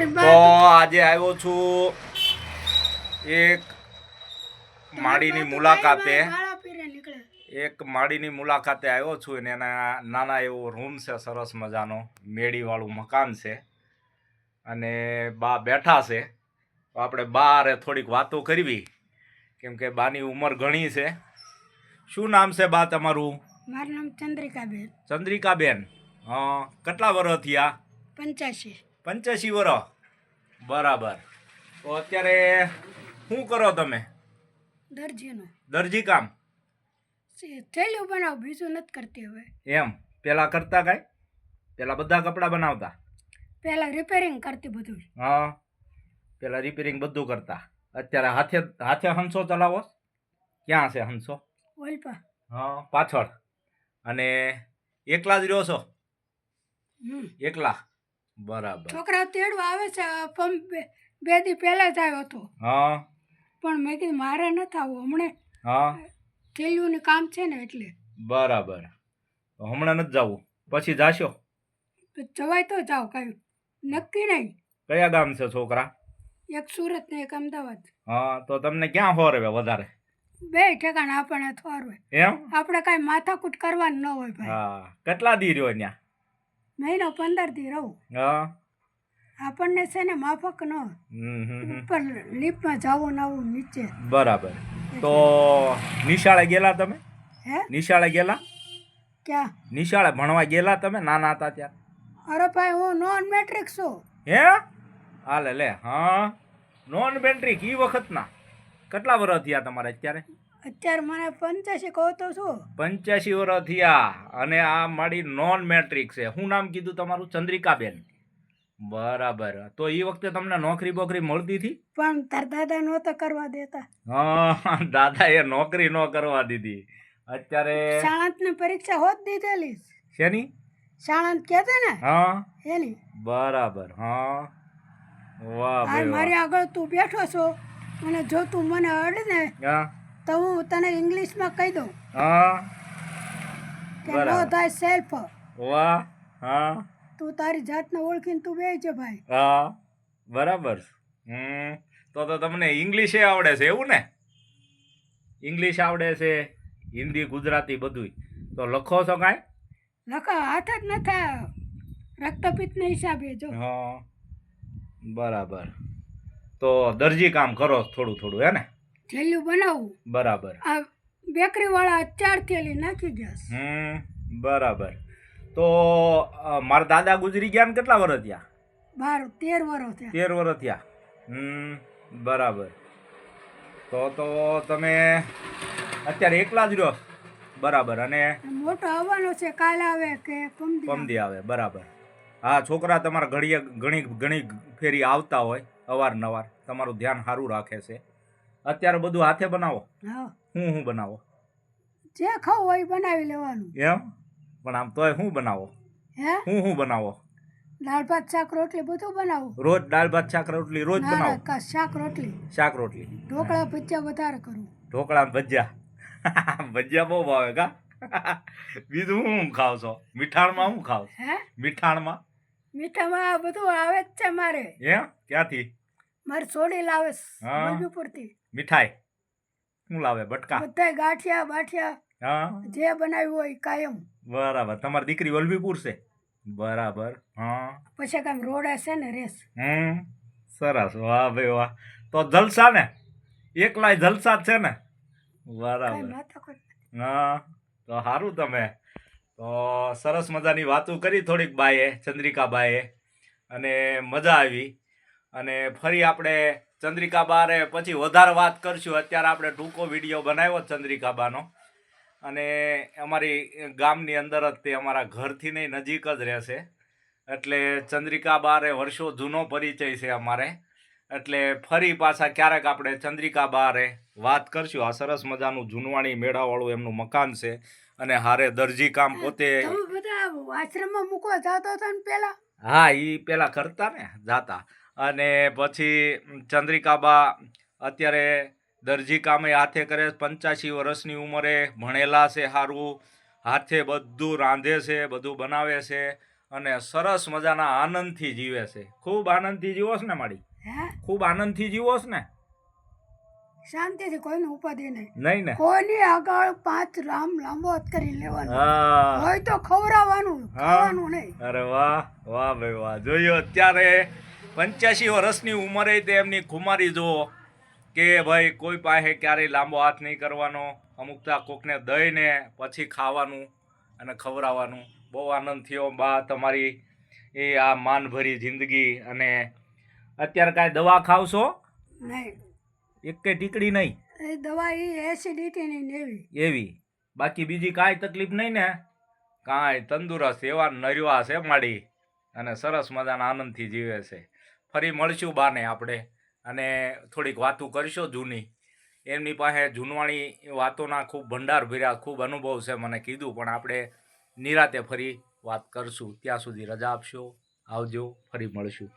તો આજે આવ્યો છું એક માળીની મુલાકાતે. એક માળીની મુલાકાતે આવ્યો છું અને એના નાના એવો રૂમ છે સરસ મજાનો. મેળીવાળું મકાન છે. અને બા બેઠા છે. તો આપણે બારે થોડીક વાતો કરવી. કેમ કે બાની ઉંમર ઘણી છે. શું નામ છે બા તમારું? મારું નામ ચંદ્રિકાબેન. ચંદ્રિકાબેન. હા કેટલા વર્ષ થયા? પંચ્યાસી. પંચ્યાસી વર્ષ બરાબર. તો અત્યારે શું કરો તમે? દરજીનો. દરજી કામ? થેલીઓ બનાવ બીજું નથી કરતી હવે. એમ? પેલા કરતા કાંઈ? પેલા બધા કપડાં બનાવતા? પેલા રિપેરિંગ કરતી બધું હા. પેલા રિપેરિંગ બધું કરતા. અત્યારે હાથે હાથે હંસો ચલાવો? ક્યાં છે હંસો? ઓલપા હા પાછળ. અને એકલા જ રહ્યો છો? હમ. એકલા? બરાબર. છોકરા તેડવા આવે છે પંપ બે દી પહેલા જ આવ્યો હતો. હા. પણ મેં કીધું મારે નથી આવવું હમણે હા. થેલીઓનું કામ છે ને એટલે. બરાબર. હમણાં નથી જવું. પછી જાશો? જવાય તો જાઓ કાંઈ નક્કી નહીં. કયા ગામ છે છોકરા? એક સુરત ને એક અમદાવાદ. હા તો તમને ક્યાં હોરવે વધારે? બે ઠેકાણા આપણને થોરવે એમ? આપણે કાંઈ માથાકૂટ કરવાનું ન હોય ભાઈ. હા કેટલા દી રહ્યો ત્યાં? મહિનો પંદરથી રહું. હા. આપણને છે ને માફક ન. ઉપર લિફ્ટમાં જવું નવું નીચે. બરાબર. તો નિશાળે ગયેલા તમે? હે? નિશાળે ગયેલા? ક્યાં? નિશાળે ભણવા ગયેલા તમે? નાના હતા ત્યાં? અરે ભાઈ હું નોન મેટ્રિક છું. હે? હાલે લે હા. નોન મેટ્રિક ઈ વખતના. કેટલા વર્ષ થયા તમારે અત્યારે? અત્યારે મને પંચ્યાસી કહો તો શું? પંચ્યાસી વર્ષ થયા અને આ મારી નોન મેટ્રિક છે. શું નામ કીધું તમારું? ચંદ્રિકાબેન. બરાબર. તો એ વખતે તમને નોકરી બોકરી મળતી હતી? પણ તાર દાદા નહોતા કરવા દેતા. હા દાદાએ નોકરી ન કરવા દીધી. અત્યારે શાળાંતની પરીક્ષા હોત દીધેલી. શેની? શાળાંત કહેતે ને? હા. એની. બરાબર હા. વાહ મારી આગળ તું બેઠો છો. અને જો તું મને અડે ને હા. તો હું તને ઇંગ્લિશમાં કહી દઉં હા. કે બરાબર. નો થાય સેલ્ફ વાહ હા. તું તારી જાતને ઓળખીને તું બે છે ભાઈ. હા બરાબર હમ તો તો તમને ઇંગ્લિશ આવડે છે એવું ને? ઇંગ્લિશ આવડે છે હિન્દી ગુજરાતી બધુંય. તો લખો છો કાંઈ? લખા હાથ જ નથી રક્તપિત્તને હિસાબે જો. હા બરાબર. તો દરજી કામ કરો થોડું થોડું હે ને? થેલીઓ બનાવું? બરાબર. આ બેકરી વાળા ચાર થેલી નાખી ગયા છે. હમ બરાબર. તો અ, મારા દાદા ગુજરી ગયા ને કેટલા વર્ષ થયા? બાર તેર વર્ષ થયા. તેર વર્ષ થયા. હમ બરાબર. તો તો તમે અત્યારે એકલા જ રહ્યો બરાબર અને મોટો આવવાનો છે કાલ આવે કે પમદી આવે. પમદી આવે બરાબર. હા છોકરા તમારા ઘડીએ ઘણી ઘણી ફેરી આવતા હોય અવારનવાર. તમારું ધ્યાન સારું રાખે છે. અત્યારે બધું હાથે બનાવો. હા. હું બનાવો? જે ખાવ હોય બનાવી લેવાનું. એમ? પણ આમ તોય શું બનાવો? હે? હું શું બનાવો? દાળ ભાત શાક રોટલી બધું બનાવો. રોજ દાળ ભાત શાક રોટલી રોજ બનાવો? કા- શાક રોટલી. શાક રોટલી. ઢોકળા ભજીયા વધારે કરું. ઢોકળા ભજીયા. ભજીયા બહુ ભાવે કા? બીજું હું ખાવ છો? મીઠાણમાં શું ખાવ? હે? મીઠાણમાં? મીઠામાં બધું આવે જ છે મારે. હે ક્યાંથી? મારે સોડી લાવે હા. વલભીપુરથી મીઠાઈ. શું લાવે? બટકા. બધા ગાંઠિયા બાઠિયા હા. જે બનાવ્યું હોય કાયમ. બરાબર. તમારી દીકરી વલભીપુર છે? બરાબર. હા. પછી કામ રોડે છે ને રેસ. હમ. સરસ. વાહ ભાઈ વાહ. તો જલસા ને? એકલાય જલસા જ છે ને? કાંઈ બરાબર. હા. તો સારું તમે. તો સરસ મજાની વાતો કરી થોડીક બાએ ચંદ્રિકા બાએ અને મજા આવી. અને ફરી આપણે ચંદ્રિકા બારે પછી વધારે વાત કરશું. અત્યારે આપણે ટૂંકો વીડિયો બનાવ્યો ચંદ્રિકા બાનો. અને અમારી ગામની અંદર જ તે અમારા ઘરથી નહીં નજીક જ રહેશે એટલે ચંદ્રિકા બારે વર્ષો જૂનો પરિચય છે અમારે. એટલે ફરી પાછા ક્યારેક આપણે ચંદ્રિકા બારે વાત કરશું. આ સરસ મજાનું જૂનવાણી મેળાવાળું એમનું મકાન છે. અને હારે દરજી કામ પોતે બધા આશ્રમમાં મૂકવા જતા હતો ને પેલા? હા એ પેલા કરતા ને જાતા. અને પછી ચંદ્રિકાબા અત્યારે દરજી કામે હાથે કરે પંચ્યાસી વર્ષની ઉંમરે ભણેલા છે સારું હાથે બધું રાંધે છે બધું બનાવે છે અને સરસ મજાના આનંદથી જીવે છે. ખૂબ આનંદથી જીવો છો ને માડી? ખૂબ આનંદથી જીવો છો ને? શાંતિથી કોઈને ઉપાધિ નહીં. નહીં ને? કોઈની આગળ પાંચ રામ લાંબો કરી લેવાનો? હા. હોય તો ખવડાવવાનું ખાવાનું નહીં. અરે વાહ વાહ ભાઈ વાહ. જોયો અત્યારે પંચ્યાસી વર્ષની ઉંમરે તે એમની ખુમારી જુઓ કે ભાઈ કોઈ પાસે ક્યારેય લાંબો હાથ નહીં કરવાનો અમુકતા કોકને દઈને પછી ખાવાનું અને ખવડાવવાનું. બહુ આનંદ થયો બા તમારી એ આ માનભરી જિંદગી અને અત્યારે કાંઈ દવા ખાવશો? નહીં. એક કે ટીકડી નહીં? એ દવા એ એસિડિટીની એવી. એવી. બાકી બીજી કાંઈ તકલીફ નહીં ને? કાંઈ તંદુરસ્ત એવા નર્યા છે માડી. અને સરસ મજાના આનંદથી જીવે છે. ફરી મળશું બાને આપણે અને થોડીક વાતો કરીશું જૂની. એમની પાસે જૂનવાણી વાતોના ખૂબ ભંડાર ભર્યા, ખૂબ અનુભવ છે મને કીધું, પણ આપણે નિરાતે ફરી વાત કરશું. ત્યાં સુધી રજા આપશો, આવજો, ફરી મળશું.